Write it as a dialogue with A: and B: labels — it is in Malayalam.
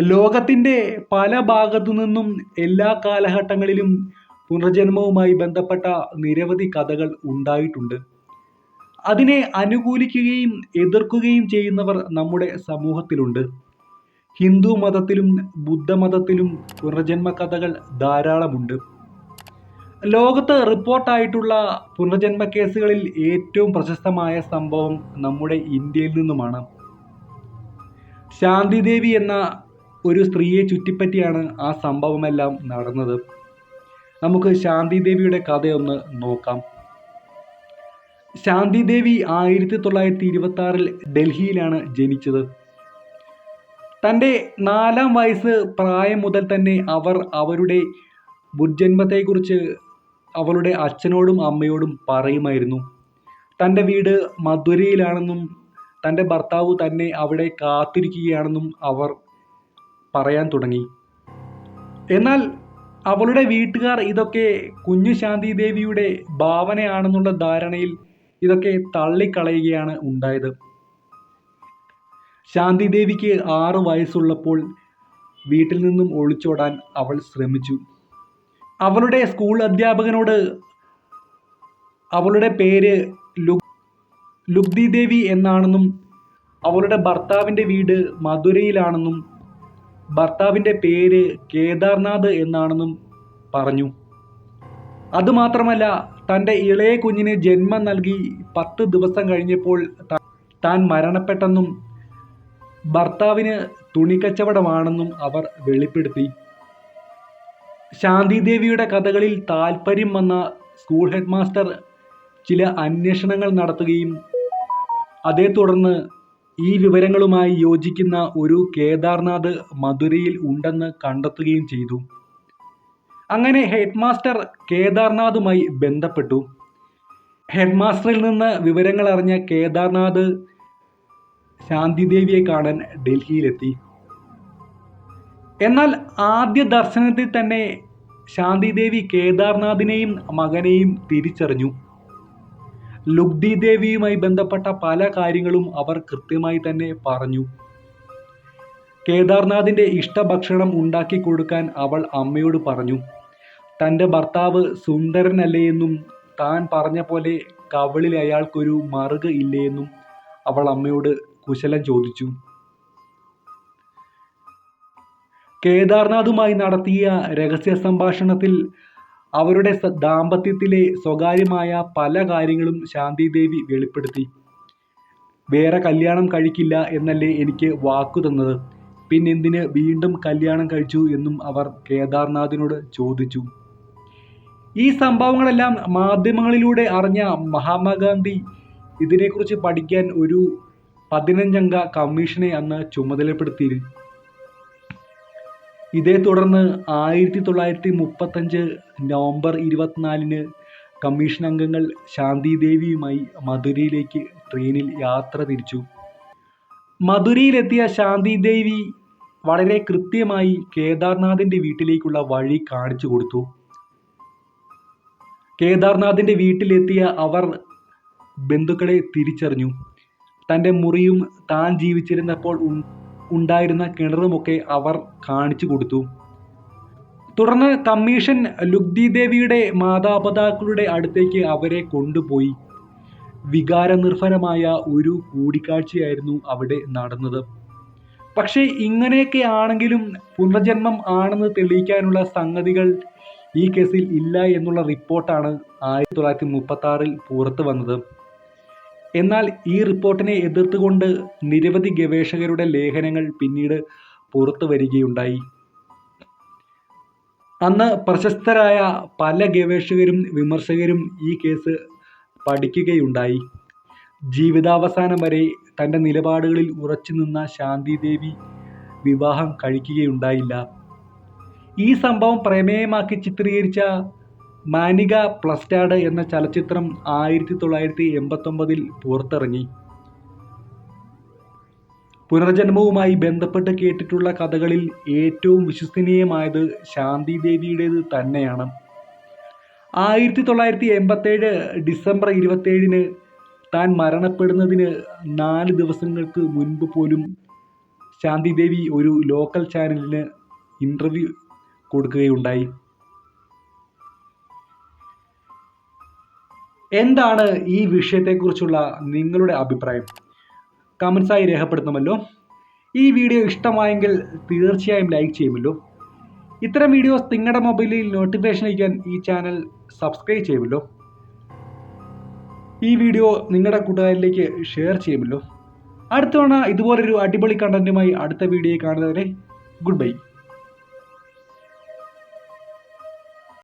A: ലോകത്തിന്റെ പല ഭാഗത്തു നിന്നും എല്ലാ കാലഘട്ടങ്ങളിലും പുനർജന്മവുമായി ബന്ധപ്പെട്ട നിരവധി കഥകൾ ഉണ്ടായിട്ടുണ്ട്. അതിനെ അനുകൂലിക്കുകയും എതിർക്കുകയും ചെയ്യുന്നവർ നമ്മുടെ സമൂഹത്തിലുണ്ട്. ഹിന്ദു മതത്തിലും ബുദ്ധമതത്തിലും പുനർജന്മ കഥകൾ ധാരാളമുണ്ട്. ലോകത്ത് റിപ്പോർട്ടായിട്ടുള്ള പുനർജന്മ കേസുകളിൽ ഏറ്റവും പ്രശസ്തമായ സംഭവം നമ്മുടെ ഇന്ത്യയിൽ നിന്നുമാണ്. ശാന്തിദേവി എന്ന ഒരു സ്ത്രീയെ ചുറ്റിപ്പറ്റിയാണ് ആ സംഭവമെല്ലാം നടന്നത്. നമുക്ക് ശാന്തിദേവിയുടെ കഥയൊന്ന് നോക്കാം. ശാന്തിദേവി ആയിരത്തി തൊള്ളായിരത്തി ഇരുപത്തി ആറിൽ ഡൽഹിയിലാണ് ജനിച്ചത്. തന്റെ നാലാം വയസ്സ് പ്രായം മുതൽ തന്നെ അവർ അവരുടെ ദുർജന്മത്തെക്കുറിച്ച് അവളുടെ അച്ഛനോടും അമ്മയോടും പറയുമായിരുന്നു. തന്റെ വീട് മധുരയിലാണെന്നും തന്റെ ഭർത്താവ് തന്നെ അവിടെ കാത്തിരിക്കുകയാണെന്നും അവർ പറയാൻ തുടങ്ങി. എന്നാൽ അവളുടെ വീട്ടുകാർ ഇതൊക്കെ കുഞ്ഞു ശാന്തി ദേവിയുടെ ഭാവനയാണെന്നുള്ള ധാരണയിൽ ഇതൊക്കെ തള്ളിക്കളയുകയാണ് ഉണ്ടായത്. ശാന്തി ദേവിക്ക് ആറ് വയസ്സുള്ളപ്പോൾ വീട്ടിൽ നിന്നും ഒളിച്ചോടാൻ അവൾ ശ്രമിച്ചു. അവളുടെ സ്കൂൾ അധ്യാപകനോട് അവളുടെ പേര് ലുക് ലുബ്ദി ദേവി എന്നാണെന്നും അവളുടെ ഭർത്താവിന്റെ വീട് മധുരയിലാണെന്നും ഭർത്താവിന്റെ പേര് കേദാർനാഥ് എന്നാണെന്നും പറഞ്ഞു. അതുമാത്രമല്ല തന്റെ ഇളയ കുഞ്ഞിന് ജന്മം നൽകി പത്ത് ദിവസം കഴിഞ്ഞപ്പോൾ താൻ മരണപ്പെട്ടെന്നും ഭർത്താവിന് തുണിക്കച്ചവടമാണെന്നും അവർ വെളിപ്പെടുത്തി. ശാന്തിദേവിയുടെ കഥകളിൽ താല്പര്യം വന്ന സ്കൂൾ ഹെഡ്മാസ്റ്റർ ചില അന്വേഷണങ്ങൾ നടത്തുകയും അതേ തുടർന്ന് ഈ വിവരങ്ങളുമായി യോജിക്കുന്ന ഒരു കേദാർനാഥ് മധുരയിൽ ഉണ്ടെന്ന് കണ്ടെത്തുകയും ചെയ്തു. അങ്ങനെ ഹെഡ്മാസ്റ്റർ കേദാർനാഥുമായി ബന്ധപ്പെട്ടു. ഹെഡ്മാസ്റ്ററിൽ നിന്ന് വിവരങ്ങൾ അറിഞ്ഞ കേദാർനാഥ് ശാന്തിദേവിയെ കാണാൻ ഡൽഹിയിലെത്തി. എന്നാൽ ആദ്യ ദർശനത്തിൽ തന്നെ ശാന്തിദേവി കേദാർനാഥിനെയും മകനെയും തിരിച്ചറിഞ്ഞു. ലുഗ്തി ദേവിയുമായി ബന്ധപ്പെട്ട പല കാര്യങ്ങളും അവർ കൃത്യമായി തന്നെ പറഞ്ഞു. കേദാർനാഥിന്റെ ഇഷ്ടഭക്ഷണം ഉണ്ടാക്കി കൊടുക്കാൻ അവൾ അമ്മയോട് പറഞ്ഞു. തന്റെ ഭർത്താവ് സുന്ദരനല്ലേ എന്നും താൻ പറഞ്ഞ പോലെ കവളിൽ അയാൾക്കൊരു മറുക ഇല്ലേ എന്നും അവൾ അമ്മയോട് കുശലം ചോദിച്ചു. കേദാർനാഥുമായി നടത്തിയ രഹസ്യ സംഭാഷണത്തിൽ അവരുടെ ദാമ്പത്യത്തിലെ സ്വകാര്യമായ പല കാര്യങ്ങളും ശാന്തിദേവി വെളിപ്പെടുത്തി. വേറെ കല്യാണം കഴിക്കില്ല എന്നല്ലേ എനിക്ക് വാക്കു തന്നത്. പിന്നെന്തിന് വീണ്ടും കല്യാണം കഴിച്ചു എന്നും അവർ കേദാർനാഥിനോട് ചോദിച്ചു. ഈ സംഭവങ്ങളെല്ലാം മാധ്യമങ്ങളിലൂടെ അറിഞ്ഞ മഹാത്മാഗാന്ധി ഇതിനെക്കുറിച്ച് പഠിക്കാൻ ഒരു പതിനഞ്ചംഗ കമ്മീഷനെ അന്ന് ചുമതലപ്പെടുത്തി ഇതേ തുടർന്ന് ആയിരത്തി തൊള്ളായിരത്തി മുപ്പത്തഞ്ച് നവംബർ ഇരുപത്തിനാലിന് കമ്മീഷൻ അംഗങ്ങൾ ശാന്തിദേവിയുമായി മധുരയിലേക്ക് ട്രെയിനിൽ യാത്ര തിരിച്ചു. മധുരയിലെത്തിയ ശാന്തിദേവി വളരെ കൃത്യമായി കേദാർനാഥിന്റെ വീട്ടിലേക്കുള്ള വഴി കാണിച്ചു കൊടുത്തു. കേദാർനാഥിന്റെ വീട്ടിലെത്തിയ അവർ ബന്ധുക്കളെ തിരിച്ചറിഞ്ഞു. തന്റെ മുറിയും താൻ ജീവിച്ചിരുന്നപ്പോൾ ഉണ്ടായിരുന്ന കിണറുമൊക്കെ അവർ കാണിച്ചു കൊടുത്തു. തുടർന്ന് കമ്മീഷൻ ലുഗ്ദി ദേവിയുടെ മാതാപിതാക്കളുടെ അടുത്തേക്ക് അവരെ കൊണ്ടുപോയി. വികാരനിർഭരമായ ഒരു കൂടിക്കാഴ്ചയായിരുന്നു അവിടെ നടന്നത്. പക്ഷേ ഇങ്ങനെയൊക്കെ ആണെങ്കിലും പുനർജന്മം ആണെന്ന് തെളിയിക്കാനുള്ള സംഗതികൾ ഈ കേസിൽ ഇല്ല എന്നുള്ള റിപ്പോർട്ടാണ് ആയിരത്തി തൊള്ളായിരത്തി മുപ്പത്തി ആറിൽ പുറത്തു വന്നത്. എന്നാൽ ഈ റിപ്പോർട്ടിനെ എതിർത്തുകൊണ്ട് നിരവധി ഗവേഷകരുടെ ലേഖനങ്ങൾ പിന്നീട് പുറത്തു വരികയുണ്ടായി. അന്ന് പ്രശസ്തരായ പല ഗവേഷകരും വിമർശകരും ഈ കേസ് പഠിക്കുകയുണ്ടായി. ജീവിതാവസാനം വരെ തന്റെ നിലപാടുകളിൽ ഉറച്ചു നിന്ന ശാന്തിദേവി വിവാഹം കഴിക്കുകയുണ്ടായില്ല. ഈ സംഭവം പ്രമേയമാക്കി ചിത്രീകരിച്ച മാനിക പ്ലസ്റ്റാഡ് എന്ന ചലച്ചിത്രം ആയിരത്തി തൊള്ളായിരത്തി എൺപത്തൊമ്പതിൽ പുറത്തിറങ്ങി. പുനർജന്മവുമായി ബന്ധപ്പെട്ട് കേട്ടിട്ടുള്ള കഥകളിൽ ഏറ്റവും വിശ്വസനീയമായത് ശാന്തി ദേവിയുടേത് തന്നെയാണ്. ആയിരത്തി തൊള്ളായിരത്തി എൺപത്തേഴ് ഡിസംബർ ഇരുപത്തേഴിന് താൻ മരണപ്പെടുന്നതിന് നാല് ദിവസങ്ങൾക്ക് മുൻപ് പോലും ശാന്തിദേവി ഒരു ലോക്കൽ ചാനലിന് ഇന്റർവ്യൂ കൊടുക്കുകയുണ്ടായി. എന്താണ് ഈ വിഷയത്തെക്കുറിച്ചുള്ള നിങ്ങളുടെ അഭിപ്രായം? കമൻസായി രേഖപ്പെടുത്തുമല്ലോ. ഈ വീഡിയോ ഇഷ്ടമായെങ്കിൽ തീർച്ചയായും ലൈക്ക് ചെയ്യുമല്ലോ. ഇത്തരം വീഡിയോസ് നിങ്ങളുടെ മൊബൈലിൽ നോട്ടിഫിക്കേഷൻ അയക്കാൻ ഈ ചാനൽ സബ്സ്ക്രൈബ് ചെയ്യുമല്ലോ. ഈ വീഡിയോ നിങ്ങളുടെ കൂട്ടുകാരിലേക്ക് ഷെയർ ചെയ്യുമല്ലോ. അടുത്തവണ ഇതുപോലൊരു അടിപൊളി കണ്ടന്റുമായി അടുത്ത വീഡിയോ കാണുന്നവരെ ഗുഡ് ബൈ